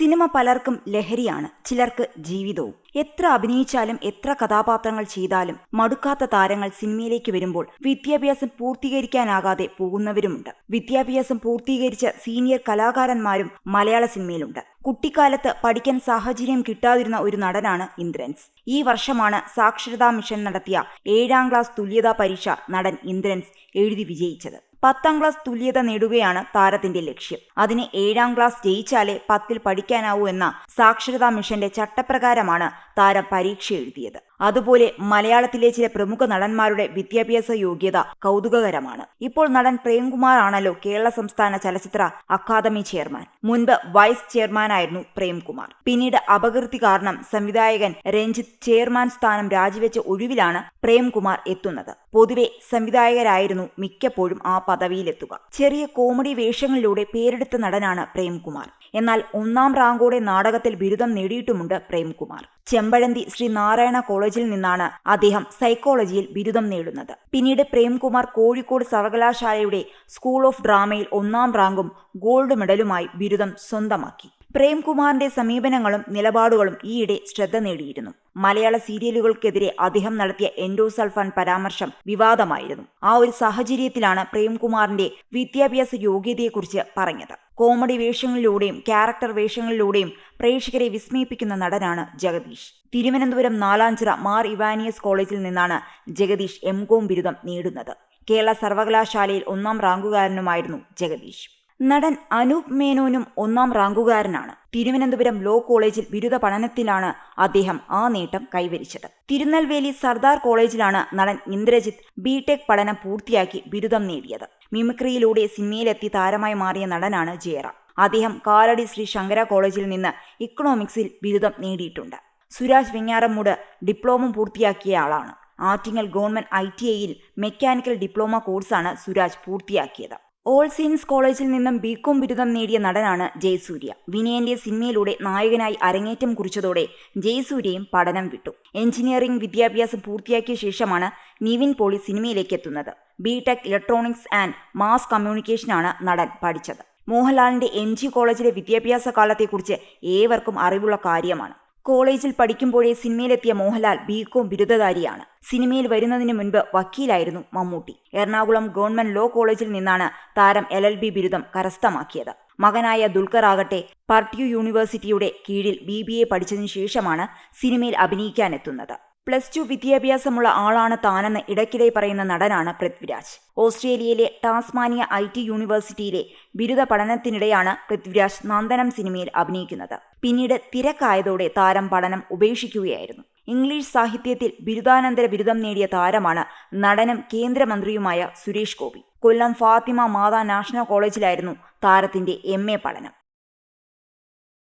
Cinema പലർക്കും ലഹരിയാണ്. ചിലർക്ക് ജീവിതവും. എത്ര അഭിനയിച്ചാലും എത്ര കഥാപാത്രങ്ങൾ ചെയ്താലും മടുക്കാത്ത താരങ്ങൾ സിനിമയിലേക്ക് വരുമ്പോൾ വിദ്യാഭ്യാസം പൂർത്തീകരിക്കാനാകാതെ പോകുന്നവരുമുണ്ട്. വിദ്യാഭ്യാസം പൂർത്തീകരിച്ച സീനിയർ കലാകാരന്മാരും മലയാള സിനിമയിലുണ്ട്. കുട്ടിക്കാലത്ത് പഠിക്കാൻ സാഹചര്യം കിട്ടാതിരുന്ന ഒരു നടനാണ് ഇന്ദ്രൻസ്. ഈ വർഷമാണ് സാക്ഷരതാ മിഷൻ നടത്തിയ ഏഴാം ക്ലാസ് തുല്യതാ പരീക്ഷ നടൻ ഇന്ദ്രൻസ് എഴുതി വിജയിച്ചത്. പത്താം ക്ലാസ് തുല്യത നേടുകയാണ് താരത്തിന്റെ ലക്ഷ്യം. അതിന് ഏഴാം ക്ലാസ് ജയിച്ചാലേ പത്തിൽ പഠിക്കാനാവൂ എന്ന സാക്ഷരതാ മിഷന്റെ ചട്ടപ്രകാരമാണ് താരം പരീക്ഷ എഴുതിയത്. അതുപോലെ മലയാളത്തിലെ ചില പ്രമുഖ നടന്മാരുടെ വിദ്യാഭ്യാസ യോഗ്യത കൗതുകകരമാണ്. ഇപ്പോൾ നടൻ പ്രേംകുമാർ ആണല്ലോ കേരള സംസ്ഥാന ചലച്ചിത്ര അക്കാദമി ചെയർമാൻ. മുൻപ് വൈസ് ചെയർമാനായിരുന്നു പ്രേംകുമാർ. പിന്നീട് അപകീർത്തി കാരണം സംവിധായകൻ രഞ്ജിത്ത് ചെയർമാൻ സ്ഥാനം രാജിവെച്ച ഒഴിവിലാണ് പ്രേംകുമാർ എത്തുന്നത്. പൊതുവെ സംവിധായകരായിരുന്നു മിക്കപ്പോഴും ആ പദവിയിലെത്തുക. ചെറിയ കോമഡി വേഷങ്ങളിലൂടെ പേരെടുത്ത നടനാണ് പ്രേംകുമാർ. എന്നാൽ ഒന്നാം റാങ്കോടെ നാടകത്തിൽ ബിരുദം നേടിയിട്ടുമുണ്ട് പ്രേംകുമാർ. ചെമ്പഴന്തി ശ്രീ നാരായണ കോളേജിൽ നിന്നാണ് അദ്ദേഹം സൈക്കോളജിയിൽ ബിരുദം നേടുന്നത്. പിന്നീട് പ്രേംകുമാർ കോഴിക്കോട് സർവകലാശാലയുടെ സ്കൂൾ ഓഫ് ഡ്രാമയിൽ ഒന്നാം റാങ്കും ഗോൾഡ് മെഡലുമായി ബിരുദം സ്വന്തമാക്കി. പ്രേംകുമാറിന്റെ സമീപനങ്ങളും നിലപാടുകളും ഈയിടെ ശ്രദ്ധ നേടിയിരുന്നു. മലയാള സീരിയലുകൾക്കെതിരെ അദ്ദേഹം നടത്തിയ എൻഡോസൾഫാൻ പരാമർശം വിവാദമായിരുന്നു. ആ ഒരു സാഹചര്യത്തിലാണ് പ്രേംകുമാറിന്റെ വിദ്യാഭ്യാസ യോഗ്യതയെക്കുറിച്ച് പറഞ്ഞത്. കോമഡി വേഷങ്ങളിലൂടെയും ക്യാരക്ടർ വേഷങ്ങളിലൂടെയും പ്രേക്ഷകരെ വിസ്മയിപ്പിക്കുന്ന നടനാണ് ജഗദീഷ്. തിരുവനന്തപുരം നാലാഞ്ചിറ മാർ ഇവാനിയസ് കോളേജിൽ നിന്നാണ് ജഗദീഷ് എം. കോം ബിരുദം നേടുന്നത്. കേരള സർവകലാശാലയിൽ ഒന്നാം റാങ്കുകാരനുമായിരുന്നു ജഗദീഷ്. നടൻ അനൂപ് മേനോനും ഒന്നാം റാങ്കുകാരനാണ്. തിരുവനന്തപുരം ലോ കോളേജിൽ ബിരുദ പഠനത്തിലാണ് അദ്ദേഹം ആ നേട്ടം കൈവരിച്ചത്. തിരുനെൽവേലി സർദാർ കോളേജിലാണ് നടൻ ഇന്ദ്രജിത്ത് ബിടെക് പഠനം പൂർത്തിയാക്കി ബിരുദം നേടിയത്. മിമിക്രിയിലൂടെ സിനിമയിലെത്തി താരമായി മാറിയ നടനാണ് ജയറാം. അദ്ദേഹം കാലടി ശ്രീ ശങ്കര കോളേജിൽ നിന്ന് ഇക്കണോമിക്സിൽ ബിരുദം നേടിയിട്ടുണ്ട്. സുരാജ് വെഞ്ഞാറമ്മൂട് ഡിപ്ലോമ പൂർത്തിയാക്കിയ ആളാണ്. ആറ്റിങ്ങൽ ഗവൺമെന്റ് ഐ ടി ഐയിൽ മെക്കാനിക്കൽ ഡിപ്ലോമ കോഴ്സാണ് സുരാജ് പൂർത്തിയാക്കിയത്. ഓൾ സീൻസ് കോളേജിൽ നിന്നും ബികോം ബിരുദം നേടിയ നടനാണ് ജയസൂര്യ. വിനയന്റെ സിനിമയിലൂടെ നായകനായി അരങ്ങേറ്റം കുറിച്ചതോടെ ജയസൂര്യയും പഠനം വിട്ടു. എഞ്ചിനീയറിംഗ് വിദ്യാഭ്യാസം പൂർത്തിയാക്കിയ ശേഷമാണ് നിവിൻ പോളി സിനിമയിലേക്ക് എത്തുന്നത്. B Tech electronics and mass കമ്മ്യൂണിക്കേഷനാണ് നടൻ പഠിച്ചത്. മോഹൻലാലിന്റെ എം ജി കോളേജിലെ വിദ്യാഭ്യാസ കാലത്തെക്കുറിച്ച് ഏവർക്കും അറിവുള്ള കാര്യമാണ്. കോളേജിൽ പഠിക്കുമ്പോഴേ സിനിമയിലെത്തിയ മോഹൻലാൽ ബികോം ബിരുദധാരിയാണ്. സിനിമയിൽ വരുന്നതിന് മുൻപ് വക്കീലായിരുന്നു മമ്മൂട്ടി. എറണാകുളം ഗവൺമെന്റ് ലോ കോളേജിൽ നിന്നാണ് താരം എൽ. എൽ. ബി. ബിരുദം കരസ്ഥമാക്കിയത്. മകനായ ദുൽഖർ ആകട്ടെ പർട്യു യൂണിവേഴ്സിറ്റിയുടെ കീഴിൽ ബി ബി എ പഠിച്ചതിനു ശേഷമാണ് സിനിമയിൽ അഭിനയിക്കാനെത്തുന്നത്. പ്ലസ് ടു വിദ്യാഭ്യാസമുള്ള ആളാണ് താനെന്ന് ഇടയ്ക്കിടെ പറയുന്ന നടനാണ് പൃഥ്വിരാജ്. ഓസ്ട്രേലിയയിലെ ടാസ്മാനിയ ഐ ടി യൂണിവേഴ്സിറ്റിയിലെ ബിരുദ പഠനത്തിനിടെയാണ് പൃഥ്വിരാജ് നന്ദനം സിനിമയിൽ അഭിനയിക്കുന്നത്. പിന്നീട് തിരക്കായതോടെ താരം പഠനം ഉപേക്ഷിക്കുകയായിരുന്നു. ഇംഗ്ലീഷ് സാഹിത്യത്തിൽ ബിരുദാനന്തര ബിരുദം നേടിയ താരമാണ് നടനും കേന്ദ്രമന്ത്രിയുമായ സുരേഷ് ഗോപി. കൊല്ലം ഫാത്തിമ മാതാ നാഷണൽ കോളേജിലായിരുന്നു താരത്തിന്റെ എം പഠനം.